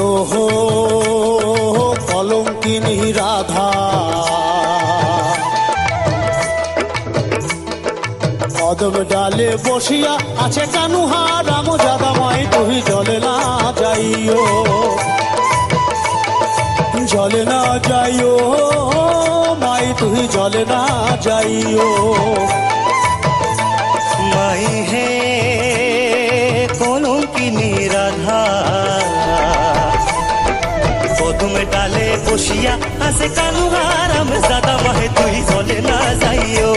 ওহো কলঙ্কিনী রাধা। কদম ডালে বসিয়া আছে কানুহা রাম জাদামাই তুই জলে না যাইও। জলে না যাইও, মাই তুই জলে না যাইও। মাই হে কলঙ্কিনী রাধা কদমে ডালে বসিয়া আছে কানু হারাম দাদা বাহে তুই চলে না যাইও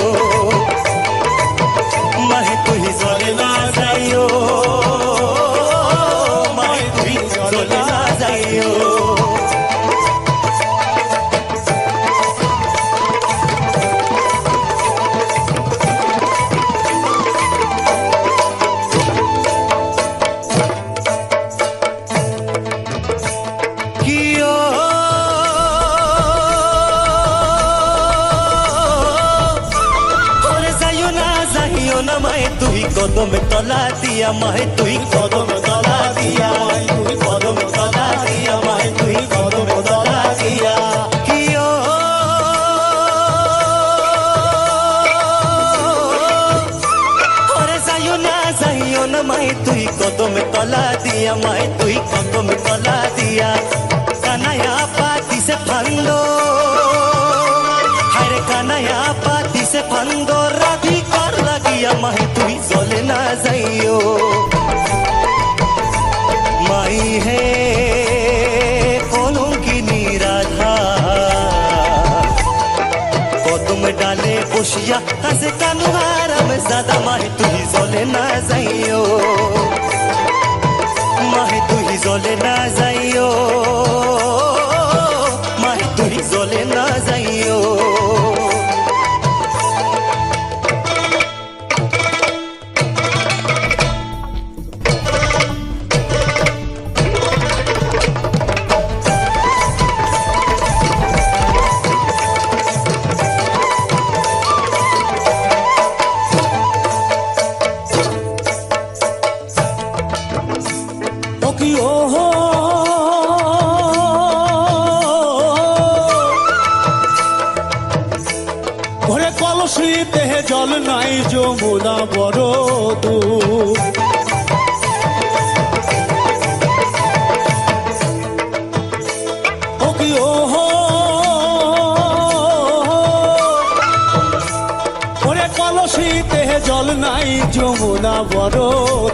মায়ে তুই কদমে তলা দিয়া মায়ে তুই কদম তলা দিয়া মায়ে তুই কদম তলা দিয়া মায়ে তুই কদম তলা দিয়া কিয় ওরে যাইও না যাইও না মাই তুই কদমে তলা দিয়া মাই তুই কদমে তলা দিয়া কানায়া পাতি সে ফান্দ হারে কানায়া পাতি সে ফান্দ রাধি কর লাগিয়া মাই তুই চলে না যাইও মাই হে কলঙ্কিনী রাধা কদম ডালে বসিয়া হাসে কানু হারাম দাদা মাহে তুই জলে না যাইও মাহে তুই জলে না ঘরে জল নাই যমুনা বড় কলসিতে জল নাই যমুনা বড়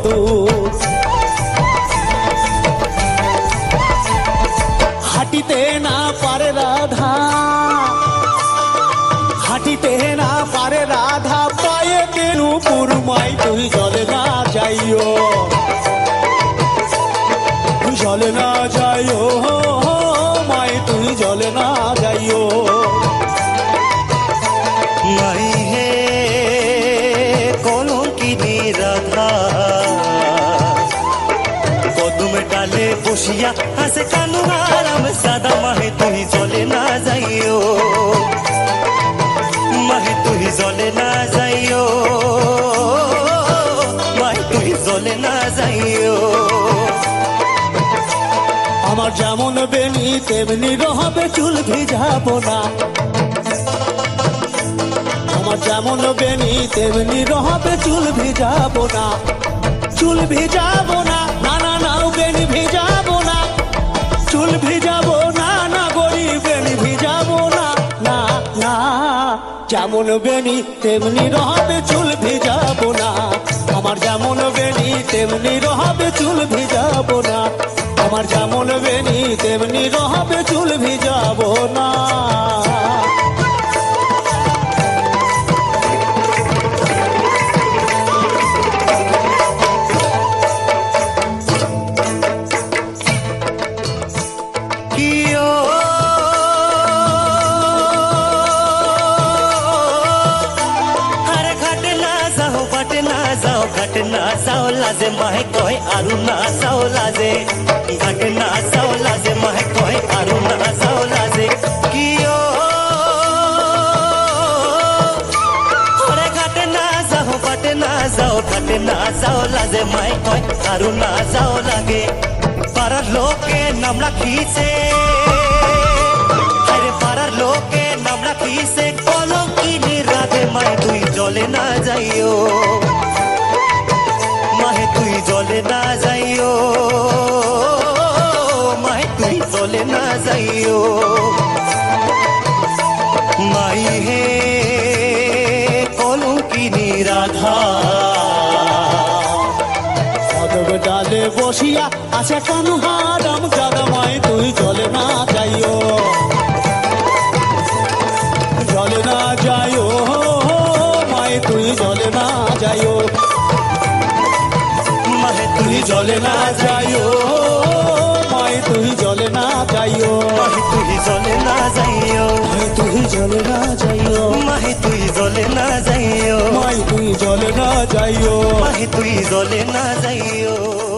দূর। বসিয়া আছে কানু হারাম সাদা মাহে তুই চলে না যাইও মাহে তুই চলে না যাইও মাহে তুই চলে না যাইও আমার যেমন বেনি, তেমনি রহবে চুল ভিজাবো না আমার যেমন বেনি, তেমনি রহবে চুল ভিজাবো না চুল ভিজাবো না চুল না না ভিজাবো না। না না, যেমন বেনি তেমনি রহবে চুল ভিজাবো না। আমার যেমন বেনি তেমনি রহবে চুল ভিজাবো না। আমার যেমন বেনি তেমনি রহবে घटना सावला से महे कोई अरुणा सावला से घटना सावला से महे कोई अरुणा सावला से कियो? ओरे घटना जाओ घटना जाओ घटना सावला से महे कोई अरुणा सावला के। पर लोके नमला खीसे अरे पर लोके नमला खीसे कोलो की निराते मैं तू जले ना जाइयो। জলে না যাইও। মাহে তুই জলে না যাইও। মাই হে কলঙ্কিনী রাধা। কদম ডালে বসিয়া আছে কানুহারাম জাদামাই তুই জলে না যাইও। জলে না যাইও মাই তুই জলে না যাইও। জলে না যাইও মাই তুই জলে না যাইও। মাহে তুই জলে না যাইও। মাই তুই জলে না যাইও। মাই তুই জলে না যাইও। মাই তুই জলে না যাইও। মাহে তুই জলে না যাইও।